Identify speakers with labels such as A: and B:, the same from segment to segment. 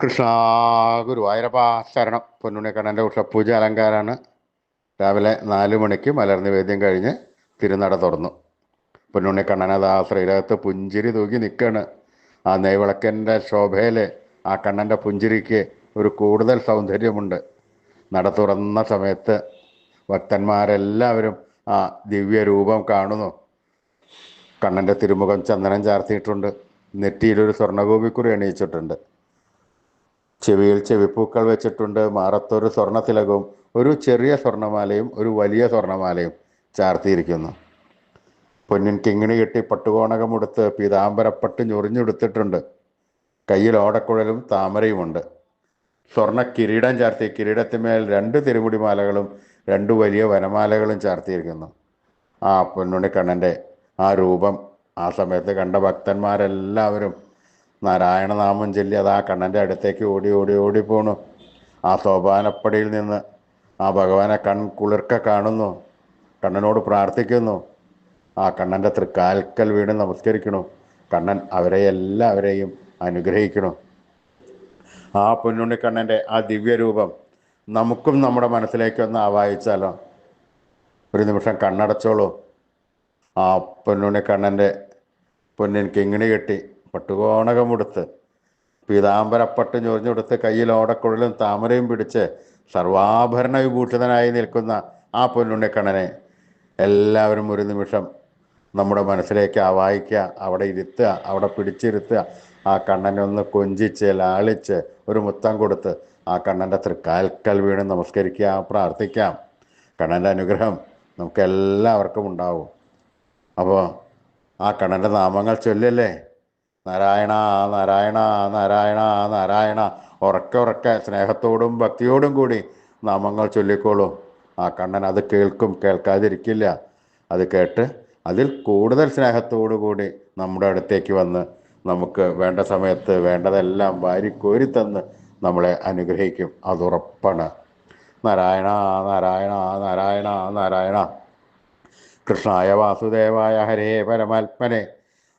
A: കൃഷ്ണ ഗുരുവായൂരപ്പ ശരണം. പൊന്നുണിക്കണ്ണന്റെ ഉഷപ്പൂജ അലങ്കാരമാണ് രാവിലെ നാല് മണിക്ക് മലർനിവേദ്യം കഴിഞ്ഞ് തിരുനട തുറന്നു. പൊന്നുണ്ണിക്കണ്ണൻ അത് ആ ശ്രീരകത്ത് പുഞ്ചിരി തൂക്കി നിൽക്കുകയാണ് ആ നെയ്വിളക്കന്റെ ശോഭയിൽ ആ കണ്ണന്റെ പുഞ്ചിരിക്ക് ഒരു കൂടുതൽ സൗന്ദര്യമുണ്ട്. നട തുറന്ന സമയത്ത് ഭക്തന്മാരെല്ലാവരും ആ ദിവ്യ രൂപം കാണുന്നു. കണ്ണന്റെ തിരുമുഖം ചന്ദനം ചാർത്തിയിട്ടുണ്ട്. നെറ്റിയിലൊരു സ്വർണഗോപിക്കുറി എണീച്ചിട്ടുണ്ട് ചെവിയിൽ ചെവിപ്പൂക്കൾ വെച്ചിട്ടുണ്ട് മാറത്തൊരു സ്വർണ തിലകവും ഒരു ചെറിയ സ്വർണമാലയും ഒരു വലിയ സ്വർണമാലയും ചാർത്തിയിരിക്കുന്നു. പൊന്നിൻ കിങ്ങിണി കെട്ടി പട്ടുകോണകം ഉടുത്ത് പീതാംബരപ്പട്ട് ഞൊറിഞ്ഞെടുത്തിട്ടുണ്ട്. കയ്യിൽ ഓടക്കുഴലും താമരയുമുണ്ട്. സ്വർണ കിരീടം ചാർത്തി കിരീടത്തിന്മേൽ രണ്ട് തിരുമുടിമാലകളും രണ്ട് വലിയ വനമാലകളും ചാർത്തിയിരിക്കുന്നു. ആ പൊന്നുണ്ണിക്കണ്ണന്റെ ആ രൂപം ആ സമയത്ത് കണ്ട ഭക്തന്മാരെല്ലാവരും നാരായണനാമം ചൊല്ലി അത് ആ കണ്ണന്റെ അടുത്തേക്ക് ഓടി ഓടി ഓടി പോണു. ആ സോപാനപ്പടിയിൽ നിന്ന് ആ ഭഗവാനെ കൺ കുളിർക്ക കാണുന്നു. കണ്ണനോട് പ്രാർത്ഥിക്കുന്നു. ആ കണ്ണന്റെ തൃക്കാൽക്കൽ വീണ് നമസ്കരിക്കണു. കണ്ണൻ അവരെ എല്ലാവരെയും അനുഗ്രഹിക്കണു. ആ പൊന്നുണ്ണിക്കണ്ണന്റെ ആ ദിവ്യരൂപം നമുക്കും നമ്മുടെ മനസ്സിലേക്ക് ഒന്ന് ആവാഹിച്ചാലോ? ഒരു നിമിഷം കണ്ണടച്ചോളൂ. ആ പൊന്നുണ്ണിക്കണ്ണന്റെ പൊന്നിൻ കിങ്ങിണി കെട്ടി പട്ടുകോണകമെടുത്ത് പീതാംബരപ്പട്ട് ഞൊറിഞ്ഞെടുത്ത് കയ്യിൽ ഓടക്കുഴലും താമരയും പിടിച്ച് സർവാഭരണ വിഭൂഷിതനായി നിൽക്കുന്ന ആ പൊന്നുണ്ണിക്കണ്ണനെ എല്ലാവരും ഒരു നിമിഷം നമ്മുടെ മനസ്സിലേക്ക് ആവാഹിക്കുക അവിടെ ഇരുത്തുക അവിടെ പിടിച്ചിരുത്തുക. ആ കണ്ണനെ ഒന്ന് കൊഞ്ചിച്ച് ലാളിച്ച് ഒരു മുത്തം കൊടുത്ത് ആ കണ്ണന്റെ തൃക്കാൽക്കൽ വീണ് നമസ്കരിക്കാം പ്രാർത്ഥിക്കാം. കണ്ണന്റെ അനുഗ്രഹം നമുക്ക് എല്ലാവർക്കും ഉണ്ടാവും. അപ്പോൾ ആ കണ്ണന്റെ നാമങ്ങൾ ചൊല്ലല്ലേ? നാരായണ നാരായണ നാരായണ നാരായണ. ഉറക്കെ ഉറക്കെ സ്നേഹത്തോടും ഭക്തിയോടും കൂടി നാമങ്ങൾ ചൊല്ലിക്കോളൂ. ആ കണ്ണൻ അത് കേൾക്കും കേൾക്കാതിരിക്കില്ല. അത് കേട്ട് അതിൽ കൂടുതൽ സ്നേഹത്തോടു കൂടി നമ്മുടെ അടുത്തേക്ക് വന്ന് നമുക്ക് വേണ്ട സമയത്ത് വേണ്ടതെല്ലാം വാരിക്കോരി തന്ന് നമ്മളെ അനുഗ്രഹിക്കും. അതുറപ്പാണ് നാരായണ നാരായണ നാരായണ നാരായണ. കൃഷ്ണായ വാസുദേവായ ഹരേ പരമാത്മനെ.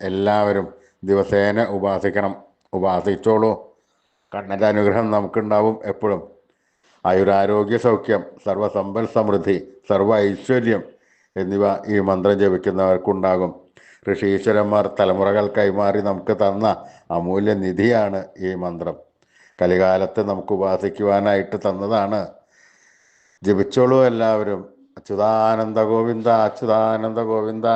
A: എല്ലാവരും ദിവസേന ഉപാസിക്കണം. ഉപാസിച്ചോളൂ. കണ്ണന്റെ അനുഗ്രഹം നമുക്കുണ്ടാവും എപ്പോഴും. ആയുരാരോഗ്യ സൗഖ്യം സർവസമ്പൽ സമൃദ്ധി സർവ ഐശ്വര്യം എന്നിവ ഈ മന്ത്രം ജപിക്കുന്നവർക്കുണ്ടാകും. ഋഷീശ്വരന്മാർ തലമുറകൾ കൈമാറി നമുക്ക് തന്ന അമൂല്യ നിധിയാണ് ഈ മന്ത്രം. കലികാലത്ത് നമുക്ക് ഉപാസിക്കുവാനായിട്ട് തന്നതാണ്. ജപിച്ചോളൂ എല്ലാവരും. അച്യുതാനന്ദ ഗോവിന്ദ അച്യുതാനന്ദ ഗോവിന്ദ.